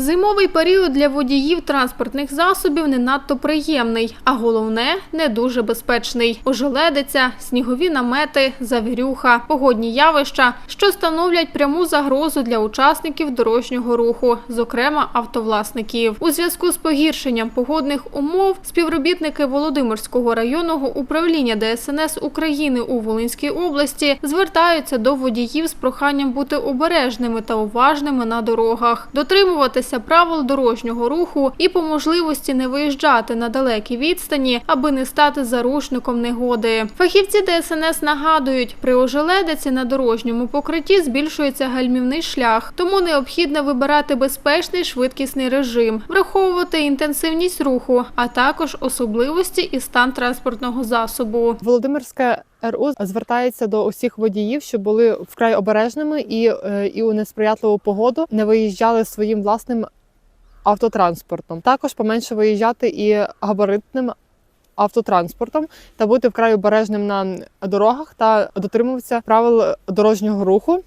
Зимовий період для водіїв транспортних засобів не надто приємний, а головне не дуже безпечний. Ожеледиця, снігові намети, завірюха, погодні явища, що становлять пряму загрозу для учасників дорожнього руху, зокрема автовласників. У зв'язку з погіршенням погодних умов співробітники Володимирського районного управління ДСНС України у Волинській області звертаються до водіїв з проханням бути обережними та уважними на дорогах, дотримуватися правил дорожнього руху і по можливості не виїжджати на далекі відстані, аби не стати зарушником негоди. Фахівці ДСНС нагадують, при ожеледиці на дорожньому покритті збільшується гальмівний шлях, тому необхідно вибирати безпечний швидкісний режим, враховувати інтенсивність руху, а також особливості і стан транспортного засобу. Володимирське РУ звертається до усіх водіїв, щоб були вкрай обережними і, е, і у несприятливу погоду не виїжджали своїм власним автотранспортом. Також поменше виїжджати і габаритним автотранспортом та бути вкрай обережним на дорогах та дотримуватися правил дорожнього руху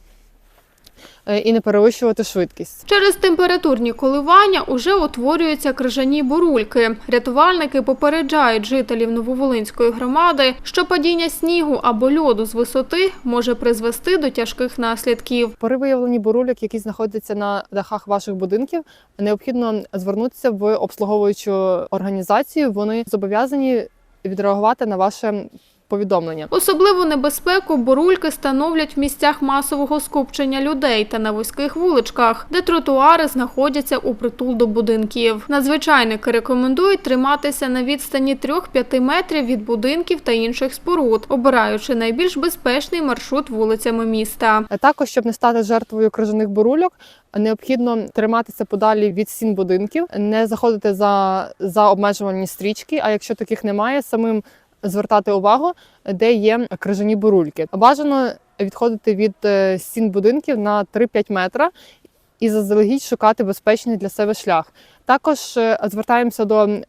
і не перевищувати швидкість. Через температурні коливання уже утворюються крижані бурульки. Рятувальники попереджають жителів Нововолинської громади, що падіння снігу або льоду з висоти може призвести до тяжких наслідків. При виявленні бурульок, які знаходяться на дахах ваших будинків, необхідно звернутися в обслуговуючу організацію. Вони зобов'язані відреагувати на ваше повідомлення. Особливу небезпеку бурульки становлять в місцях масового скупчення людей та на вузьких вуличках, де тротуари знаходяться у притул до будинків. Надзвичайники рекомендують триматися на відстані 3-5 метрів від будинків та інших споруд, обираючи найбільш безпечний маршрут вулицями міста. Е, Також, щоб не стати жертвою крижаних бурульок, необхідно триматися подалі від стін будинків, не заходити за, за обмежувальні стрічки. А якщо таких немає, самим звертати увагу, де є крижані бурульки. Бажано відходити від е, стін будинків на 3-5 метра і заздалегідь шукати безпечний для себе шлях. Також е, звертаємося до.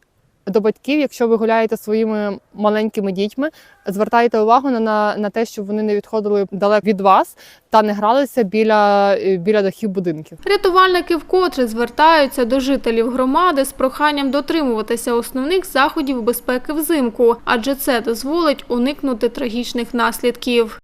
До батьків, якщо ви гуляєте своїми маленькими дітьми, звертайте увагу на, на, на те, щоб вони не відходили далеко від вас та не гралися біля, е, біля дахів будинків. Рятувальники вкотре звертаються до жителів громади з проханням дотримуватися основних заходів безпеки взимку, адже це дозволить уникнути трагічних наслідків.